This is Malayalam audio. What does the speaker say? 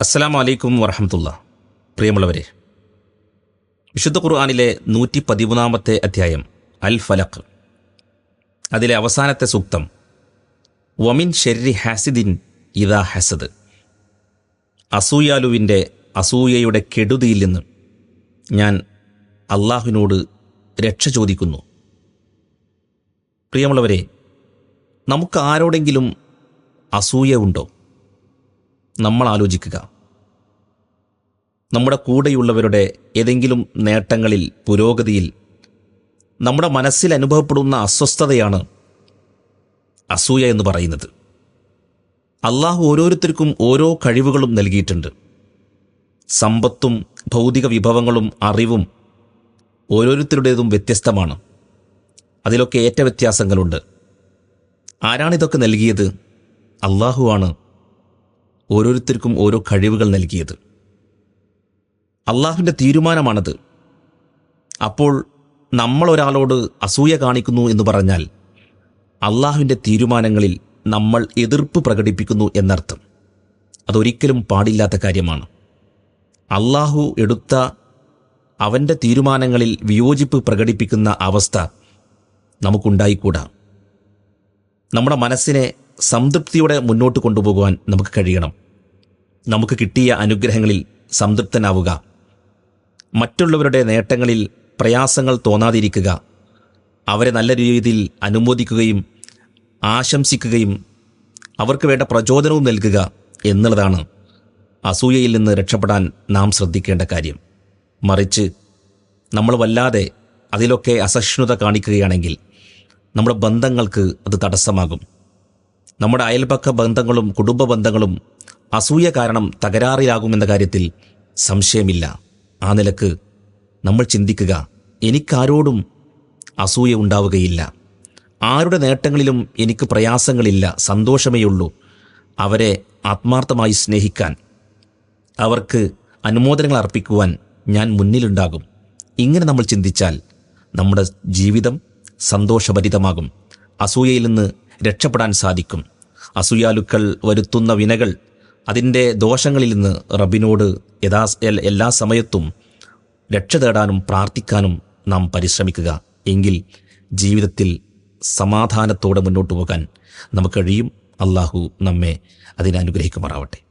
അസ്സലാം വലൈക്കും വറഹമത്തുള്ള. പ്രിയമുള്ളവരെ വിശുദ്ധ ഖുർആാനിലെ നൂറ്റി പതിമൂന്നാമത്തെ അധ്യായം അൽ ഫലഖ് അതിലെ അവസാനത്തെ സൂക്തം വമിൻ ഷെരി ഹാസിദിൻ ഇദാ ഹസദ്. അസൂയാലുവിന്റെ അസൂയയുടെ കെടുതിയിൽ നിന്ന് ഞാൻ അള്ളാഹുവിനോട് രക്ഷ ചോദിക്കുന്നു. പ്രിയമുള്ളവരെ നമുക്ക് ആരോടെങ്കിലും അസൂയ ഉണ്ടോ? നമ്മൾ ആലോചിക്കുക. നമ്മുടെ കൂടെയുള്ളവരുടെ ഏതെങ്കിലും നേട്ടങ്ങളിൽ പുരോഗതിയിൽ നമ്മുടെ മനസ്സിൽ അനുഭവപ്പെടുന്ന അസ്വസ്ഥതയാണ് അസൂയ എന്ന് പറയുന്നത്. അള്ളാഹു ഓരോരുത്തർക്കും ഓരോ കഴിവുകളും നൽകിയിട്ടുണ്ട്. സമ്പത്തും ഭൗതിക വിഭവങ്ങളും അറിവും ഓരോരുത്തരുടേതും വ്യത്യസ്തമാണ്. അതിലൊക്കെ ഏറ്റ വ്യത്യാസങ്ങളുണ്ട് ആരാണിതൊക്കെ നൽകിയത്? അള്ളാഹുവാണ് ഓരോരുത്തർക്കും ഓരോ കഴിവുകൾ നൽകിയത്. അള്ളാഹുവിന്റെ തീരുമാനമാണത്. അപ്പോൾ നമ്മൾ ഒരാളോട് അസൂയ കാണിക്കുന്നു എന്ന് പറഞ്ഞാൽ അള്ളാഹുവിന്റെ തീരുമാനങ്ങളിൽ നമ്മൾ എതിർപ്പ് പ്രകടിപ്പിക്കുന്നു എന്നർത്ഥം. അതൊരിക്കലും പാടില്ലാത്ത കാര്യമാണ്. അള്ളാഹു എടുത്ത അവന്റെ തീരുമാനങ്ങളിൽ വിയോജിപ്പ് പ്രകടിപ്പിക്കുന്ന അവസ്ഥ നമുക്കുണ്ടായിക്കൂടാ. നമ്മുടെ മനസ്സിനെ സംതൃപ്തിയോടെ മുന്നോട്ട് കൊണ്ടുപോകുവാൻ നമുക്ക് കഴിയണം. നമുക്ക് കിട്ടിയ അനുഗ്രഹങ്ങളിൽ സംതൃപ്തനാവുക. മറ്റുള്ളവരുടെ നേട്ടങ്ങളിൽ പ്രയാസങ്ങൾ തോന്നാതിരിക്കുക. അവരെ നല്ല രീതിയിൽ അനുമോദിക്കുകയും ആശംസിക്കുകയും അവർക്ക് വേണ്ട പ്രചോദനവും നൽകുക എന്നുള്ളതാണ് അസൂയയിൽ നിന്ന് രക്ഷപ്പെടാൻ നാം ശ്രദ്ധിക്കേണ്ട കാര്യം. മറിച്ച് നമ്മൾ വല്ലാതെ അതിലൊക്കെ അസഹിഷ്ണുത കാണിക്കുകയാണെങ്കിൽ നമ്മുടെ ബന്ധങ്ങൾക്ക് അത് തടസ്സമാകും. നമ്മുടെ അയൽപക്ക ബന്ധങ്ങളും കുടുംബ ബന്ധങ്ങളും അസൂയ കാരണം തകരാറിലാകുമെന്ന കാര്യത്തിൽ സംശയമില്ല. ആ നിലയ്ക്ക് നമ്മൾ ചിന്തിക്കുക എനിക്കാരോടും അസൂയ ഉണ്ടാവുകയില്ല. ആരുടെ നേട്ടങ്ങളിലും എനിക്ക് പ്രയാസങ്ങളില്ല സന്തോഷമേയുള്ളൂ അവരെ ആത്മാർത്ഥമായി സ്നേഹിക്കാൻ അവർക്ക് അനുമോദനങ്ങൾ അർപ്പിക്കുവാൻ ഞാൻ മുന്നിലുണ്ടാകും. ഇങ്ങനെ നമ്മൾ ചിന്തിച്ചാൽ നമ്മുടെ ജീവിതം സന്തോഷഭരിതമാകും. അസൂയയിൽ നിന്ന് രക്ഷപ്പെടാൻ സാധിക്കും. അസൂയാലുക്കൾ വരുത്തുന്ന വിനകൾ അതിന്റെ ദോഷങ്ങളിൽ നിന്ന് റബിനോട് യഥാ എല്ലാ സമയത്തും രക്ഷ തേടാനും പ്രാർത്ഥിക്കാനും നാം പരിശ്രമിക്കുക. എങ്കിൽ ജീവിതത്തിൽ സമാധാനത്തോടെ മുന്നോട്ട് പോകാൻ നമുക്ക് കഴിയും. അള്ളാഹു നമ്മെ അതിനനുഗ്രഹിക്കുമാറാവട്ടെ